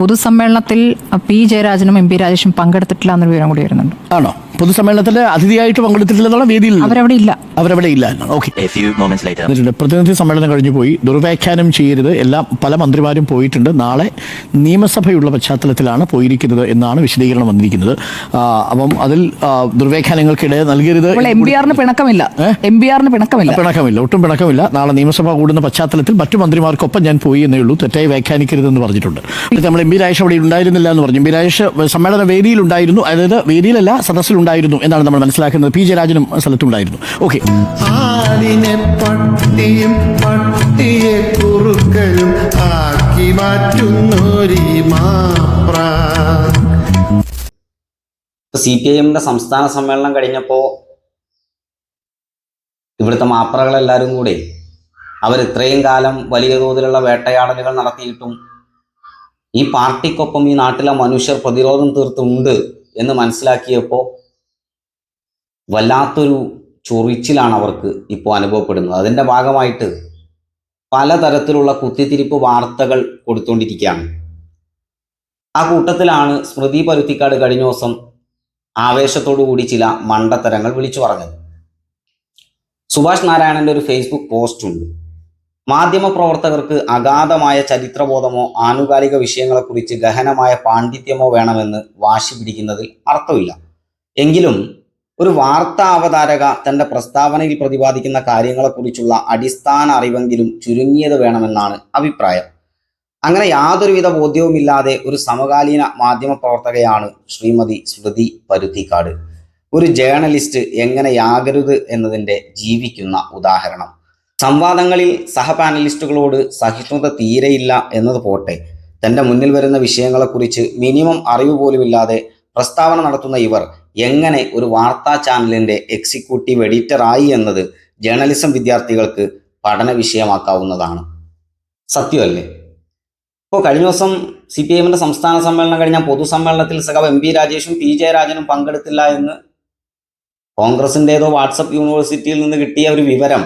പൊതുസമ്മേളനത്തിൽ പി ജയരാജനും M P രാജേഷും പങ്കെടുത്തിട്ടില്ല എന്നൊരു വിവരം കൂടി വരുന്നുണ്ട്. ആണോ? പൊതുസമ്മേളനത്തിൽ അതിഥിയായിട്ട് പങ്കെടുത്തിട്ടില്ലെന്നുള്ള വേദിയിൽ അവരവിടെ ഇല്ല. അവരവിടെ ഇല്ല okay. A few moments later. എന്നിട്ടുണ്ട് പ്രതിനിധി സമ്മേളനം കഴിഞ്ഞു പോയി. ദുർവ്യാഖ്യാനം ചെയ്യരുത്. എല്ലാം പല മന്ത്രിമാരും പോയിട്ടുണ്ട്. നാളെ നിയമസഭയുള്ള പശ്ചാത്തലത്തിലാണ് പോയിരിക്കുന്നത് എന്നാണ് വിശദീകരണം വന്നിരിക്കുന്നത്. അപ്പം അതിൽ ദുർവ്യാഖ്യാനങ്ങൾക്കിടെ നൽകരുത് അപ്പോൾ എം ബി ആറിന് പിണക്കമില്ല. ഏ? എം ബി ആറിന് പിണക്കമില്ല. പിണക്കമില്ല. ഒട്ടും പിണക്കമില്ല. നാളെ നിയമസഭ കൂടുന്ന പശ്ചാത്തലത്തിൽ മറ്റു മന്ത്രിമാർക്കൊപ്പം ഞാൻ പോയി എന്നേ ഉള്ളൂ. തെറ്റായി വ്യാഖ്യാനിക്കരുതെന്ന് പറഞ്ഞിട്ടുണ്ട്. നമ്മൾ എം ബി രാജേഷ് അവിടെ ഉണ്ടായിരുന്നില്ല എന്ന് പറഞ്ഞു. എം ബി രാജേഷ് സമ്മേളന വേദിയിൽ ഉണ്ടായിരുന്നു. അതായത് വേദിയിലല്ല സദസ്സിലുണ്ടായിരുന്നു എന്നാണ് നമ്മൾ മനസ്സിലാക്കുന്നത്. പി. ജെ രാജനും സ്ഥലത്തുണ്ടായിരുന്നു. ഓക്കെ. ആടിനെ പട്ടിയും പട്ടിയെ കുറുക്കലും ആക്കി മാറ്റുന്നൊരീ മാപ്ര. സി പി ഐ എമ്മിന്റെ സംസ്ഥാന സമ്മേളനം കഴിഞ്ഞപ്പോൾ ഇവിടുത്തെ മാപ്രകളെല്ലാവരും കൂടെ അവർ ഇത്രയും കാലം വലിയ തോതിലുള്ള വേട്ടയാടലുകൾ നടത്തിയിട്ടും ഈ പാർട്ടിക്കൊപ്പം ഈ നാട്ടിലെ മനുഷ്യർ പ്രതിരോധം തീർത്തുണ്ട് എന്ന് മനസ്സിലാക്കിയപ്പോൾ വല്ലാത്തൊരു ചൊറിച്ചിലാണ് അവർക്ക് ഇപ്പോൾ അനുഭവപ്പെടുന്നത്. അതിന്റെ ഭാഗമായിട്ട് പലതരത്തിലുള്ള കുത്തിത്തിരിപ്പ് വാർത്തകൾ കൊടുത്തുകൊണ്ടിരിക്കുകയാണ് ആ കൂട്ടത്തിലാണ് സ്മൃതി പരുത്തിക്കാട് കഴിഞ്ഞ ദിവസം കൂടി ചില മണ്ടത്തരങ്ങൾ വിളിച്ചു പറഞ്ഞത്. സുഭാഷ് നാരായണന്റെ ഒരു ഫേസ്ബുക്ക് പോസ്റ്റ് ഉണ്ട്. മാധ്യമപ്രവർത്തകർക്ക് അഗാധമായ ചരിത്രബോധമോ ആനുകാലിക വിഷയങ്ങളെക്കുറിച്ച് ഗഹനമായ പാണ്ഡിത്യമോ വേണമെന്ന് വാശി പിടിക്കുന്നതിൽ അർത്ഥമില്ല. എങ്കിലും ഒരു വാർത്താ അവതാരക തന്റെ പ്രസ്താവനയിൽ പ്രതിപാദിക്കുന്ന കാര്യങ്ങളെക്കുറിച്ചുള്ള അടിസ്ഥാന അറിവെങ്കിലും ചുരുങ്ങിയത് വേണമെന്നാണ് അഭിപ്രായം. അങ്ങനെ യാതൊരുവിധ ബോധ്യവുമില്ലാതെ ഒരു സമകാലീന മാധ്യമ പ്രവർത്തകയാണ് ശ്രീമതി സ്മൃതി പരുത്തിക്കാട്. ഒരു ജേർണലിസ്റ്റ് എങ്ങനെയാകരുത് എന്നതിന്റെ ജീവിക്കുന്ന ഉദാഹരണം. സംവാദങ്ങളിൽ സഹപാനലിസ്റ്റുകളോട് സഹിഷ്ണുത തീരെയില്ല എന്നത് പോട്ടെ. തന്റെ മുന്നിൽ വരുന്ന വിഷയങ്ങളെക്കുറിച്ച് മിനിമം അറിവ് പോലുമില്ലാതെ പ്രസ്താവന നടത്തുന്ന ഇവർ എങ്ങനെ ഒരു വാർത്താ ചാനലിന്റെ എക്സിക്യൂട്ടീവ് എഡിറ്റർ ആയി എന്നത് ജേർണലിസം വിദ്യാർത്ഥികൾക്ക് പഠന വിഷയമാക്കാവുന്നതാണ്. സത്യമല്ലേ? ഇപ്പോൾ കഴിഞ്ഞ ദിവസം സി പി എമ്മിന്റെ സംസ്ഥാന സമ്മേളനം കഴിഞ്ഞ പൊതുസമ്മേളനത്തിൽ സഖാവ് എം പി രാജേഷും പി ജയരാജനും പങ്കെടുത്തില്ല എന്ന് കോൺഗ്രസിന്റെതോ വാട്സപ്പ് യൂണിവേഴ്സിറ്റിയിൽ നിന്ന് കിട്ടിയ ഒരു വിവരം.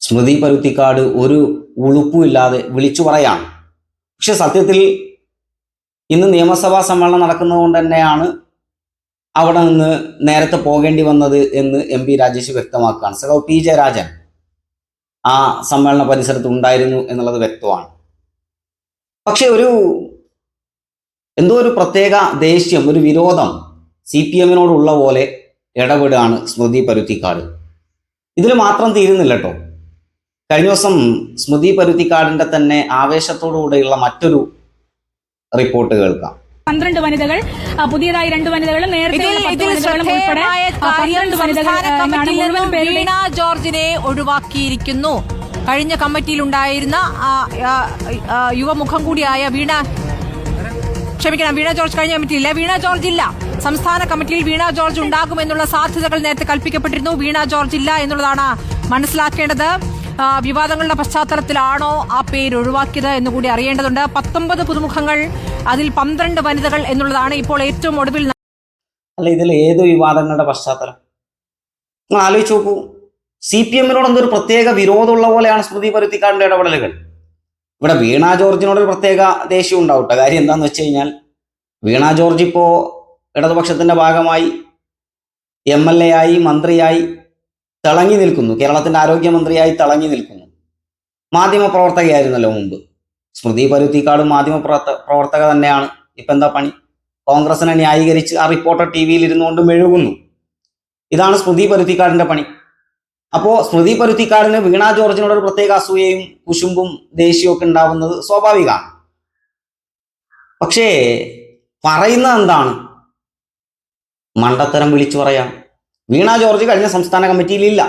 സ്മൃതി പരുത്തിക്കാട് ഒരു ഉളുപ്പുമില്ലാതെ വിളിച്ചു പറയാണ്. പക്ഷെ സത്യത്തിൽ ഇന്ന് നിയമസഭാ സമ്മേളനം നടക്കുന്നതുകൊണ്ട് തന്നെയാണ് അവിടെ നിന്ന് നേരത്തെ പോകേണ്ടി വന്നത് എന്ന് എം പി രാജേഷ് വ്യക്തമാക്കുകയാണ്. സഖാവ് പി ജയരാജൻ ആ സമ്മേളന പരിസരത്ത് ഉണ്ടായിരുന്നു എന്നുള്ളത് വ്യക്തമാണ്. പക്ഷെ ഒരു എന്തോ ഒരു പ്രത്യേക ദേഷ്യം ഒരു വിരോധം സി പി എമ്മിനോടുള്ള പോലെ ഇടപെടുകയാണ് സ്മൃതി പരുത്തിക്കാട്. ഇതിൽ മാത്രം തീരുന്നില്ല കേട്ടോ. കഴിഞ്ഞ ദിവസം സ്മൃതി പരുത്തിക്കാടിന്റെ തന്നെ ആവേശത്തോടുകൂടെയുള്ള മറ്റൊരു റിപ്പോർട്ട് കേൾക്കാം. പന്ത്രണ്ട് വനിതകൾ പുതിയതായി രണ്ട് വനിതകളും നേരത്തെ വീണ ജോർജിനെ ഒഴിവാക്കിയിരിക്കുന്നു. കഴിഞ്ഞ കമ്മിറ്റിയിൽ ഉണ്ടായിരുന്ന യുവമുഖം കൂടിയായ വീണ ക്ഷമിക്കണം വീണ ജോർജ് കഴിഞ്ഞ കമ്മിറ്റിയില്ല വീണ ജോർജ് ഇല്ല. സംസ്ഥാന കമ്മിറ്റിയിൽ വീണ ജോർജ് ഉണ്ടാകുമെന്നുള്ള സാധ്യതകൾ നേരത്തെ കൽപ്പിക്കപ്പെട്ടിരുന്നു. വീണ ജോർജ് ഇല്ല എന്നുള്ളതാണ് മനസ്സിലാക്കേണ്ടത്. വിവാദങ്ങളുടെ പശ്ചാത്തലത്തിലാണോ ആ പേര് ഒഴിവാക്കിയത് എന്ന് കൂടി അറിയേണ്ടതുണ്ട്. പത്തൊമ്പത് പുതുമുഖങ്ങൾ അതിൽ പന്ത്രണ്ട് വനിതകൾ എന്നുള്ളതാണ് ഇപ്പോൾ ഏറ്റവും ഒടുവിൽ അല്ല ഇതിൽ ഏത് വിവാദങ്ങളുടെ പശ്ചാത്തലം? നിങ്ങൾ ആലോചിച്ച് നോക്കൂ. സി പി എമ്മിനോട് എന്തൊരു പ്രത്യേക വിരോധമുള്ള പോലെയാണ് സ്മൃതി പരുത്തിക്കാടിന്റെ ഇടപെടലുകൾ? ഇവിടെ വീണ ജോർജിനോട് ഒരു പ്രത്യേക ദേഷ്യം ഉണ്ടാവട്ടെ. കാര്യം എന്താണെന്ന് വെച്ച് കഴിഞ്ഞാൽ വീണ ജോർജ് ഇപ്പോ ഇടതുപക്ഷത്തിന്റെ ഭാഗമായി എം എൽ എ ആയി മന്ത്രിയായി തിളങ്ങി നിൽക്കുന്നു. കേരളത്തിന്റെ ആരോഗ്യമന്ത്രിയായി തിളങ്ങി നിൽക്കുന്നു. മാധ്യമ പ്രവർത്തകയായിരുന്നല്ലോ മുമ്പ്. സ്മൃതി പരുത്തിക്കാടും മാധ്യമ പ്രവർത്തക തന്നെയാണ്. ഇപ്പൊ എന്താ പണി? കോൺഗ്രസിനെ ന്യായീകരിച്ച് ആ റിപ്പോർട്ടർ ടി വിയിൽ ഇരുന്നുകൊണ്ട് മെഴുകുന്നു. ഇതാണ് സ്മൃതി പരുത്തിക്കാടിന്റെ പണി. അപ്പോ സ്മൃതി പരുത്തിക്കാടിന് വീണ ജോർജിനോട് ഒരു പ്രത്യേക അസൂയയും കുശുമ്പും ദേഷ്യവും ഒക്കെ ഉണ്ടാവുന്നത് സ്വാഭാവികമാണ്. പക്ഷേ പറയുന്നത് എന്താണ്? മണ്ടത്തരം വിളിച്ചു പറയാം. വീണ ജോർജ് കഴിഞ്ഞ സംസ്ഥാന കമ്മിറ്റിയിലില്ല.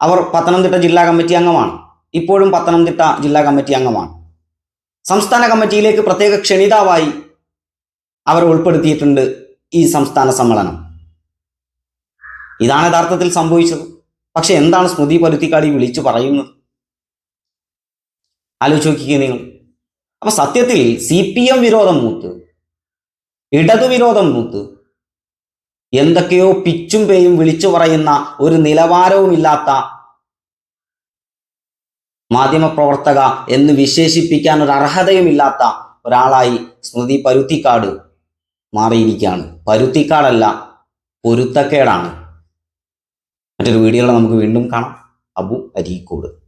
അവർ പത്തനംതിട്ട ജില്ലാ കമ്മിറ്റി അംഗമാണ്. ഇപ്പോഴും പത്തനംതിട്ട ജില്ലാ കമ്മിറ്റി അംഗമാണ്. സംസ്ഥാന കമ്മിറ്റിയിലേക്ക് പ്രത്യേക ക്ഷണിതാവായി അവർ ഉൾപ്പെടുത്തിയിട്ടുണ്ട് ഈ സംസ്ഥാന സമ്മേളനം. ഇതാണ് യഥാർത്ഥത്തിൽ സംഭവിച്ചത്. പക്ഷെ എന്താണ് സ്മൃതി പരുത്തിക്കാടി വിളിച്ചു പറയുന്നത്? ആലോചിച്ച് നോക്കിക്കുക നിങ്ങൾ. അപ്പൊ സത്യത്തിൽ സി പി എം വിരോധം മൂത്ത് ഇടതു വിരോധം മൂത്ത് എന്തൊക്കെയോ പിച്ചും പേയും വിളിച്ചു പറയുന്ന ഒരു നിലവാരവുമില്ലാത്ത മാധ്യമപ്രവർത്തക എന്ന് വിശേഷിപ്പിക്കാൻ ഒരു അർഹതയുമില്ലാത്ത ഒരാളായി സ്മൃതി പരുത്തിക്കാട് മാറിയിരിക്കുകയാണ്. പരുത്തിക്കാടല്ല പൊരുത്തക്കേടാണ്. മറ്റൊരു വീഡിയോയിൽ നമുക്ക് വീണ്ടും കാണാം. അബു അരീക്കോട്.